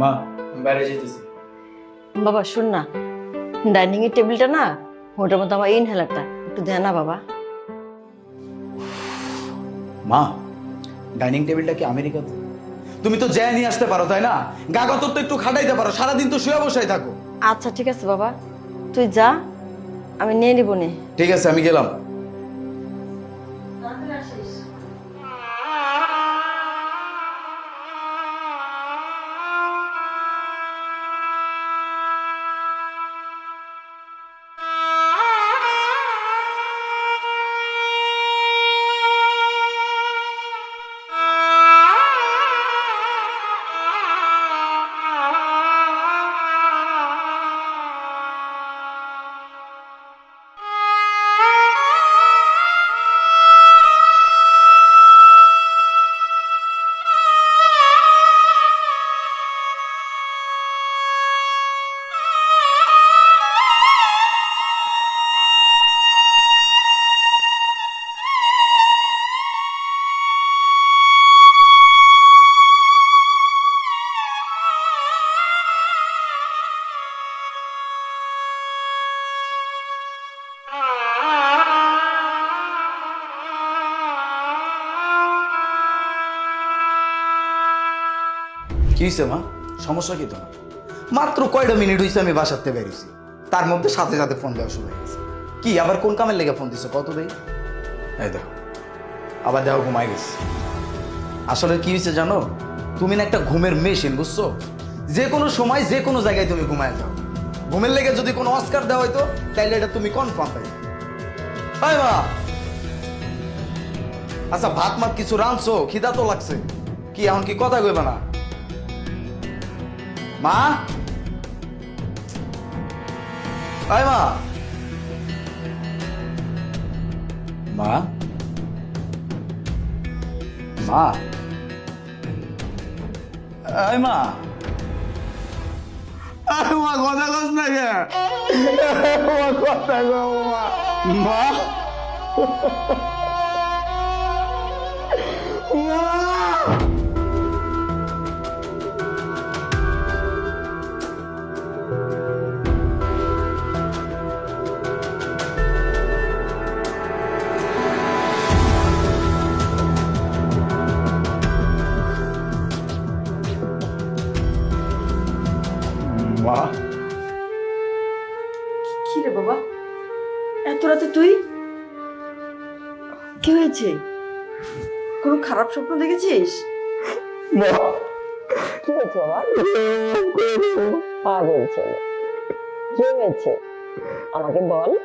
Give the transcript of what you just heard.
মা বাইরে যেতেছি বাবা শুন না। ডাইনিং এর টেবিলটা না ওটার মধ্যে আমার ইনহেলারটা একটু দে না বাবা। মা ডাইনিং টেবিলটা কি আমেরিকাতে? তুমি তো জ্যা নিয়ে আসতে পারো তাই না? গাগতর তো একটু খাটাইতে পারো সারাদিন তো শুয়ে বসাই থাকো। আচ্ছা ঠিক আছে বাবা। তুই যা আমি নিয়ে নিব নে। ঠিক আছে আমি গেলাম। হয়েছে মা, সমস্যা কি তোমার? মাত্র কয়টা মিনিট হয়েছে আমি বাসাতে বেরিয়েছি তার মধ্যে সাথে সাথে ফোন দেওয়া শুরু হয়ে গেছে। কি, আবার কোন কামের লেগে ফোন দিছো? কত দেই এই দেখো, আবার দেখো ঘুমাই গেছে। আসলে কি হয়েছে জানো? তুমি না একটা ঘুমের মেশিন বুঝছ? যে কোনো সময় যে কোনো জায়গায় তুমি ঘুমায় যাও। ঘুমের লেগে যদি কোনো অস্কার দেওয়া হয়তো তাইলে এটা তুমি কনফার্ম পাই হাই মা! আচ্ছা ভাত মাত কিছু রাঁধছো? খিদা তো লাগছে। কি, এখন কি কথা কইবা না? মা? আয় মা। মা? মা? আয় কথা কস না কে? মা কথা মা। কি রে বাবা? এত রাতে তুই? কি হয়েছে? কোনো খারাপ স্বপ্ন দেখেছিস? মা। কি হয়েছে বাবা? পাগল ছেলে। কি হয়েছে? আমাকে বল।